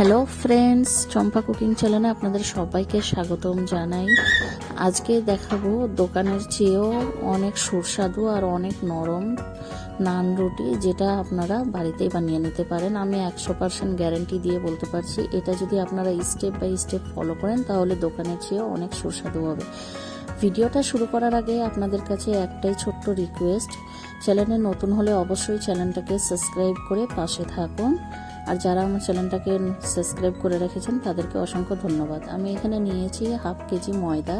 Hello friends চম্পা cooking চ্যানেলে আপনাদের সবাইকে স্বাগতম জানাই। আজকে দেখাবো দোকানের চেয়েও অনেক সুস্বাদু আর অনেক নরম নান রুটি, যেটা আপনারা বাড়িতেই বানিয়ে নিতে পারেন। আমি একশো পার্সেন্ট গ্যারেন্টি দিয়ে বলতে পারছি, এটা যদি আপনারা স্টেপ বাই স্টেপ ফলো করেন, তাহলে দোকানের চেয়েও অনেক সুস্বাদু হবে। ভিডিওটা শুরু করার আগে আপনাদের কাছে একটাই ছোট্ট রিকোয়েস্ট চ্যানেলে নতুন হলে অবশ্যই চ্যানেলটাকে সাবস্ক্রাইব করে পাশে থাকুন। আর যারা আমার চ্যানেলটাকে সাবস্ক্রাইব করে রেখেছেন, তাদেরকে অসংখ্য ধন্যবাদ। আমি এখানে নিয়েছি হাফ কেজি ময়দা।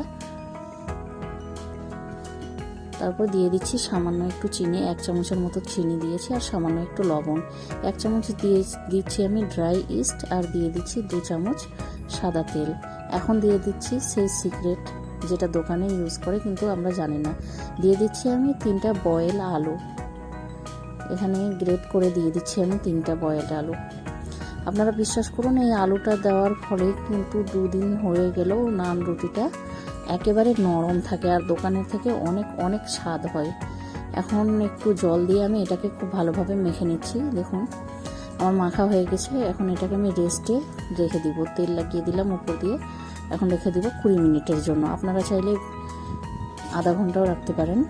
তারপর দিয়ে দিচ্ছি সামান্য একটু চিনি, এক চামচের মতো চিনি দিয়েছি আর সামান্য একটু লবণ। এক চামচ দিয়ে দিচ্ছি আমি ড্রাই ইস্ট আর দিয়ে দিচ্ছি দু চামচ সাদা তেল। এখন দিয়ে দিচ্ছি সেই সিক্রেট যেটা দোকানে ইউজ করে, কিন্তু আমরা জানি না। দিয়ে দিচ্ছি আমি তিনটা বয়েল আলু। এখানে গ্রেট করে দিয়ে দিচ্ছি আমি তিনটা বয়েল আলু। আপনারা বিশ্বাস করুন, এই আলুটা দেওয়ার ফলে কিন্তু দুদিন হয়ে গেলেও নান রুটিটা একেবারে নরম থাকে আর দোকানের থেকে অনেক অনেক স্বাদ হয়। এখন একটু জল দিয়ে আমি এটাকে খুব ভালোভাবে মেখে নিচ্ছি। দেখুন, আমার মাখা হয়ে গেছে। এখন এটাকে আমি রেস্টে রেখে দিব। তেল লাগিয়ে দিলাম উপর দিয়ে। এখন রেখে দিব কুড়ি মিনিটের জন্য। আপনারা চাইলে আধা ঘন্টাও রাখতে পারেন।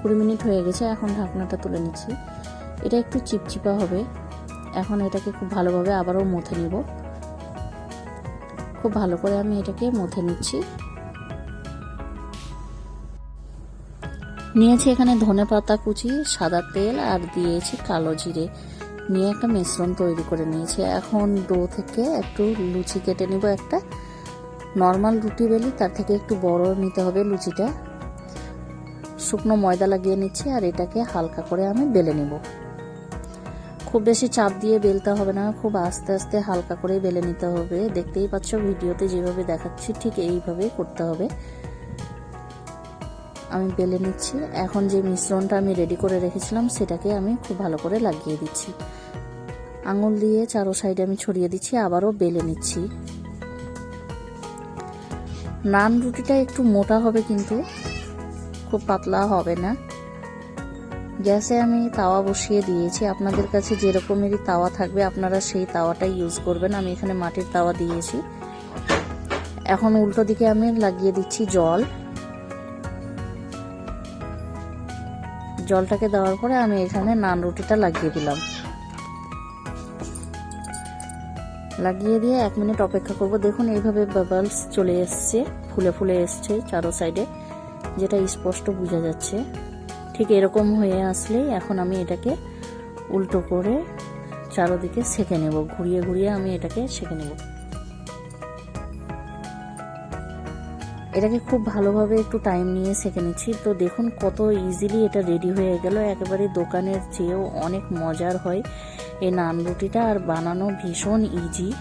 কুড়ি মিনিট হয়ে গেছে। এখন ঢাকনাটা তুলে নিচ্ছি। এটা একটু চিপচিপা হবে। এখন এটাকে খুব ভালোভাবে আবারও মথে নিব। খুব ভালো করে আমি এটাকে মথে নিচ্ছি। নিয়েছি এখানে ধনে পাতা কুচি, সাদা তেল আর দিয়েছি কালো জিরে। নিয়ে একটা মিশ্রণ তৈরি করে নিয়েছি। এখন ডো থেকে একটু লুচি কেটে নিব একটা। নর্মাল রুটি বেলি, তার থেকে একটু বড় নিতে হবে লুচিটা। শুকনো ময়দা লাগিয়ে নিচ্ছি আর এটাকে হালকা করে আমি বেলে নিব। খুব বেশি চাপ দিয়ে বেলতে হবে না, খুব আস্তে আস্তে হালকা করে বেলে নিতে হবে। দেখতেই পাচ্ছ ভিডিওতে যেভাবে দেখাচ্ছি ঠিক এইভাবে করতে হবে। আমি বেলে নিচ্ছি। এখন যে মিশ্রণটা আমি রেডি করে রেখেছিলাম, সেটাকে আমি খুব ভালো করে লাগিয়ে দিচ্ছি। আঙুল দিয়ে চারো সাইডে আমি ছড়িয়ে দিচ্ছি, আবারও বেলে নিচ্ছি। নান রুটিটা একটু মোটা হবে কিন্তু, খুব পাতলা হবে না। গ্যাসে আমি তাওয়া বসিয়ে দিয়েছি। আপনাদের কাছে যেরকমেরই তাওয়া থাকবে, আপনারা সেই তাওয়াটাই ইউজ করবেন। আমি এখানে মাটির তাওয়া দিয়েছি। এখন উল্টো দিকে আমি লাগিয়ে দিচ্ছি জল। জলটাকে দেওয়ার পরে আমি এখানে নান রুটিটা লাগিয়ে দিলাম। লাগিয়ে দিয়ে এক মিনিট অপেক্ষা করব। দেখুন, এইভাবে বাবলস চলে এসছে, ফুলে ফুলে এসছে চারো সাইডে যেটা স্পষ্ট বোঝা যাচ্ছে। ঠিক এরকম হয়ে আসলেই এখন আমি এটাকে উল্টো করে চারোদিকে সেঁকে নেব। ঘুরিয়ে ঘুরিয়ে আমি এটাকে সেঁকে নেব। এটাকে খুব ভালোভাবে একটু টাইম নিয়ে সেঁকে নিচ্ছি। তো দেখুন কত ইজিলি এটা রেডি হয়ে গেল। একেবারে দোকানের চেয়েও অনেক মজার হয় এই নান রুটিটা। আর বানানো ভীষণ ইজি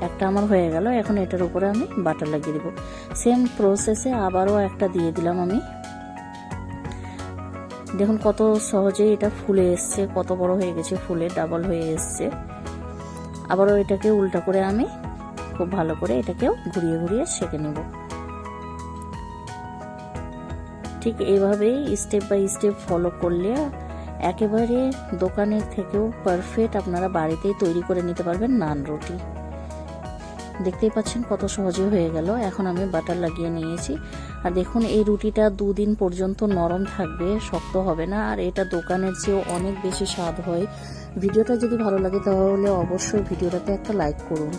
একটা আমার হয়ে গেল। এখন এটার উপরে আমি বাটার লাগিয়ে দিব। সেম প্রসেসে আবারও একটা দিয়ে দিলাম আমি। দেখুন কত সহজেই এটা ফুলে এসছে, কত বড় হয়ে গেছে ফুলে ডাবল হয়ে এসছে। আবারও এটাকে উল্টা করে আমি খুব ভালো করে এটাকেও ঘুরিয়ে ঘুরিয়ে সেঁকে নেব। ঠিক এইভাবেই স্টেপ বাই স্টেপ ফলো করলে একেবারে দোকানের থেকেও পারফেক্ট আপনারা বাড়িতেই তৈরি করে নিতে পারবেন নান রুটি। দেখতেই পাচ্ছেন কত সহজে হয়ে গেল। এখন আমি বাটার লাগিয়ে নিয়েছি। আর দেখুন, এই রুটিটা দুদিন পর্যন্ত নরম থাকবে, শক্ত হবে না। আর এটা দোকানের চেয়েও অনেক বেশি স্বাদ হয়। ভিডিওটা যদি ভালো লাগে তাহলে অবশ্যই ভিডিওটাতে একটা লাইক করুন।